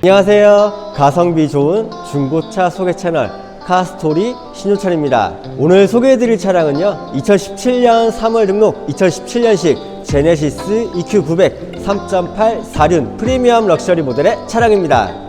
안녕하세요. 가성비 좋은 중고차 소개 채널 카스토리 신효철입니다. 오늘 소개해드릴 차량은요. 2017년 3월 등록 2017년식 제네시스 EQ900 3.8 4륜 프리미엄 럭셔리 모델의 차량입니다.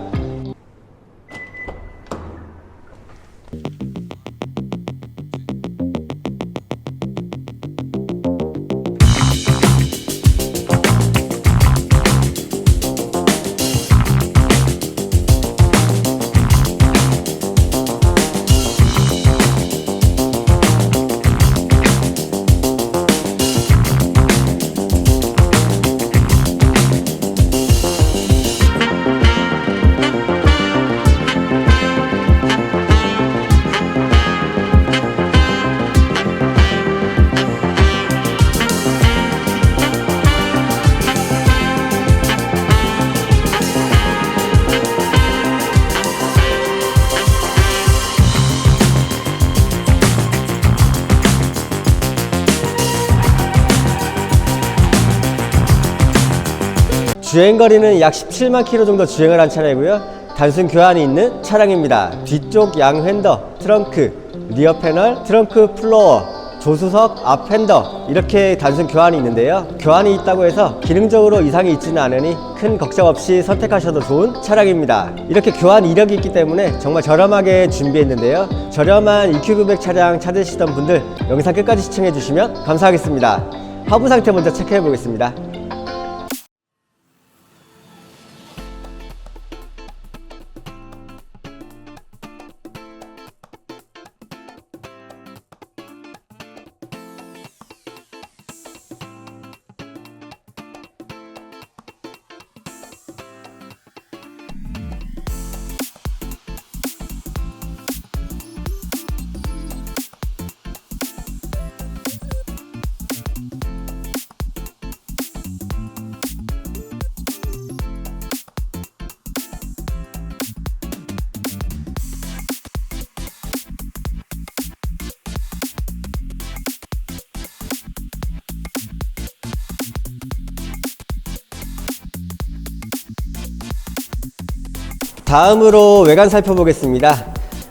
주행 거리는 약 17만 킬로 정도 주행을 한 차량이고요. 단순 교환이 있는 차량입니다. 뒤쪽 양 핸더, 트렁크, 리어 패널, 트렁크 플로어, 조수석, 앞 핸더 이렇게 단순 교환이 있는데요. 교환이 있다고 해서 기능적으로 이상이 있지는 않으니 큰 걱정 없이 선택하셔도 좋은 차량입니다. 이렇게 교환 이력이 있기 때문에 정말 저렴하게 준비했는데요. 저렴한 EQ900 차량 찾으시던 분들 영상 끝까지 시청해 주시면 감사하겠습니다. 하부 상태 먼저 체크해 보겠습니다. 다음으로 외관 살펴보겠습니다.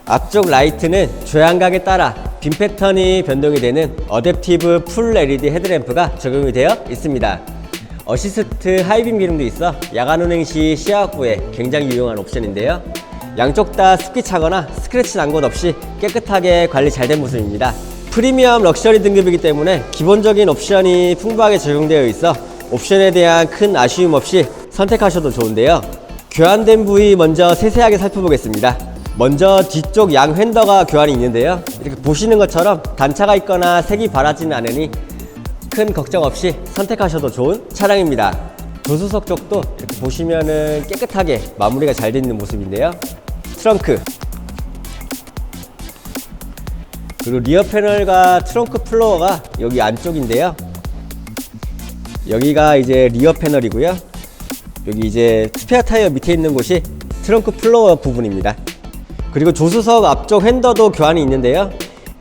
앞쪽 라이트는 조향각에 따라 빔 패턴이 변동이 되는 어댑티브 풀 LED 헤드램프가 적용이 되어 있습니다. 어시스트 하이빔 기능도 있어 야간 운행 시 시야 확보에 굉장히 유용한 옵션인데요. 양쪽 다 습기 차거나 스크래치 난 곳 없이 깨끗하게 관리 잘 된 모습입니다. 프리미엄 럭셔리 등급이기 때문에 기본적인 옵션이 풍부하게 적용되어 있어 옵션에 대한 큰 아쉬움 없이 선택하셔도 좋은데요. 교환된 부위 먼저 세세하게 살펴보겠습니다. 먼저 뒤쪽 양 휀더가 교환이 있는데요. 이렇게 보시는 것처럼 단차가 있거나 색이 바라지는 않으니 큰 걱정 없이 선택하셔도 좋은 차량입니다. 조수석 쪽도 이렇게 보시면은 깨끗하게 마무리가 잘 되어 있는 모습인데요. 트렁크 그리고 리어 패널과 트렁크 플로어가 여기 안쪽인데요. 여기가 이제 리어 패널이고요. 여기 이제 스페어 타이어 밑에 있는 곳이 트렁크 플로어 부분입니다. 그리고 조수석 앞쪽 핸더도 교환이 있는데요.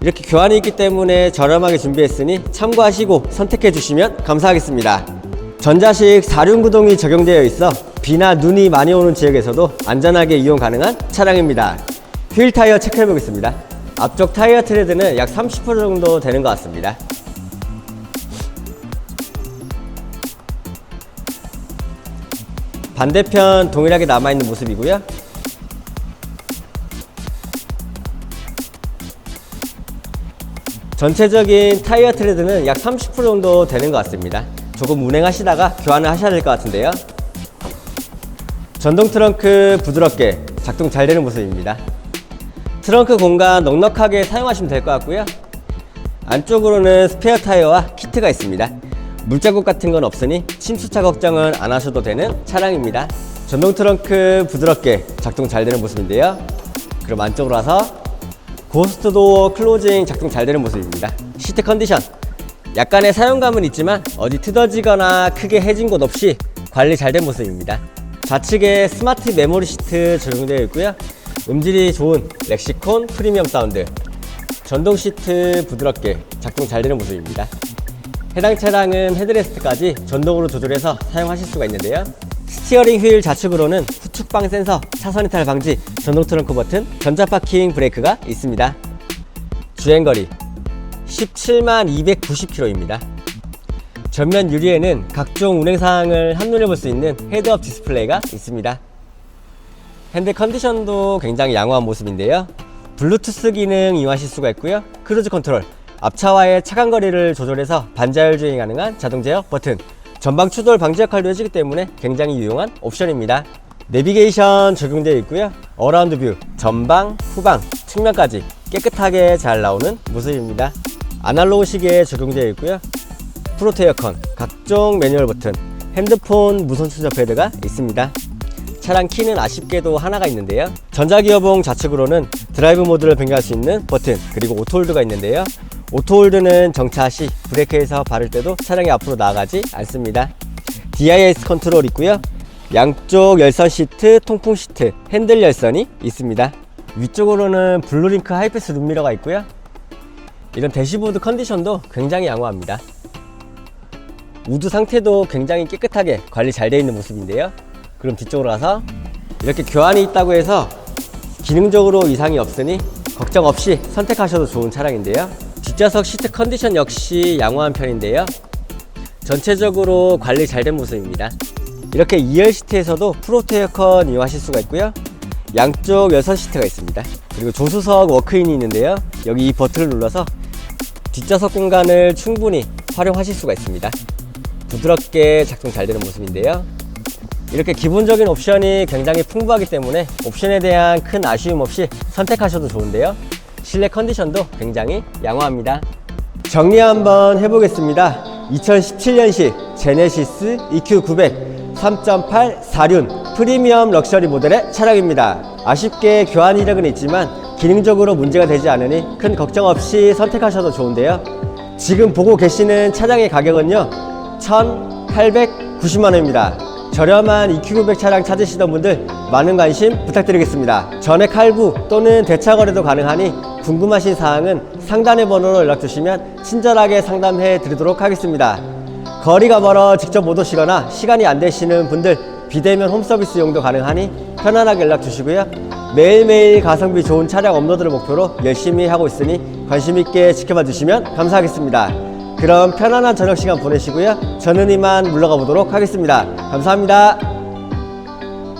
이렇게 교환이 있기 때문에 저렴하게 준비했으니 참고하시고 선택해 주시면 감사하겠습니다. 전자식 4륜 구동이 적용되어 있어 비나 눈이 많이 오는 지역에서도 안전하게 이용 가능한 차량입니다. 휠 타이어 체크해 보겠습니다. 앞쪽 타이어 트레드는 약 30% 정도 되는 것 같습니다. 반대편 동일하게 남아있는 모습이고요. 전체적인 타이어 트레드는 약 30% 정도 되는 것 같습니다. 조금 운행하시다가 교환을 하셔야 될 것 같은데요. 전동 트렁크 부드럽게 작동 잘 되는 모습입니다. 트렁크 공간 넉넉하게 사용하시면 될 것 같고요. 안쪽으로는 스페어 타이어와 키트가 있습니다. 물자국 같은 건 없으니 침수차 걱정은 안 하셔도 되는 차량입니다. 전동 트렁크 부드럽게 작동 잘 되는 모습인데요. 그럼 안쪽으로 와서 고스트 도어 클로징 작동 잘 되는 모습입니다. 시트 컨디션 약간의 사용감은 있지만 어디 트어지거나 크게 해진 곳 없이 관리 잘 된 모습입니다. 좌측에 스마트 메모리 시트 적용되어 있고요. 음질이 좋은 렉시콘 프리미엄 사운드 전동 시트 부드럽게 작동 잘 되는 모습입니다. 해당 차량은 헤드레스트까지 전동으로 조절해서 사용하실 수가 있는데요. 스티어링 휠 좌측으로는 후축방 센서, 차선 이탈 방지, 전동 트렁크 버튼, 전자 파킹 브레이크가 있습니다. 주행거리 17만 290km입니다. 전면 유리에는 각종 운행 사항을 한눈에 볼 수 있는 헤드업 디스플레이가 있습니다. 핸들 컨디션도 굉장히 양호한 모습인데요. 블루투스 기능 이용하실 수가 있고요. 크루즈 컨트롤, 앞차와의 차간 거리를 조절해서 반자율 주행 가능한 자동 제어 버튼, 전방 추돌 방지 역할도 해주기 때문에 굉장히 유용한 옵션입니다. 내비게이션 적용되어 있고요. 어라운드 뷰, 전방, 후방, 측면까지 깨끗하게 잘 나오는 모습입니다. 아날로그 시계에 적용되어 있고요. 프로테 에어컨, 각종 매뉴얼 버튼, 핸드폰 무선 충전 패드가 있습니다. 차량 키는 아쉽게도 하나가 있는데요. 전자기어봉 좌측으로는 드라이브 모드를 변경할 수 있는 버튼, 그리고 오토홀드가 있는데요. 오토홀드는 정차 시 브레이크에서 바를 때도 차량이 앞으로 나가지 않습니다. DIS 컨트롤 있고요. 양쪽 열선 시트, 통풍 시트, 핸들 열선이 있습니다. 위쪽으로는 블루링크 하이패스 룸미러가 있고요. 이런 대시보드 컨디션도 굉장히 양호합니다. 우드 상태도 굉장히 깨끗하게 관리 잘 되어 있는 모습인데요. 그럼 뒤쪽으로 가서 이렇게 교환이 있다고 해서 기능적으로 이상이 없으니 걱정 없이 선택하셔도 좋은 차량인데요. 뒷좌석 시트 컨디션 역시 양호한 편인데요. 전체적으로 관리 잘 된 모습입니다. 이렇게 2열 시트에서도 프로테 에어컨 이용하실 수가 있고요. 양쪽 열선 시트가 있습니다. 그리고 조수석 워크인이 있는데요. 여기 이 버튼을 눌러서 뒷좌석 공간을 충분히 활용하실 수가 있습니다. 부드럽게 작동 잘 되는 모습인데요. 이렇게 기본적인 옵션이 굉장히 풍부하기 때문에 옵션에 대한 큰 아쉬움 없이 선택하셔도 좋은데요. 실내 컨디션도 굉장히 양호합니다. 정리 한번 해보겠습니다. 2017년식 제네시스 EQ900 3.8 4륜 프리미엄 럭셔리 모델의 차량입니다. 아쉽게 교환 이력은 있지만 기능적으로 문제가 되지 않으니 큰 걱정 없이 선택하셔도 좋은데요. 지금 보고 계시는 차량의 가격은요. 1,890만 원입니다. 저렴한 EQ900 차량 찾으시던 분들 많은 관심 부탁드리겠습니다. 전액 할부 또는 대차 거래도 가능하니 궁금하신 사항은 상단의 번호로 연락 주시면 친절하게 상담해 드리도록 하겠습니다. 거리가 멀어 직접 못 오시거나 시간이 안 되시는 분들 비대면 홈서비스 이용도 가능하니 편안하게 연락 주시고요. 매일매일 가성비 좋은 차량 업로드를 목표로 열심히 하고 있으니 관심 있게 지켜봐 주시면 감사하겠습니다. 그럼 편안한 저녁 시간 보내시고요. 저는 이만 물러가 보도록 하겠습니다. 감사합니다.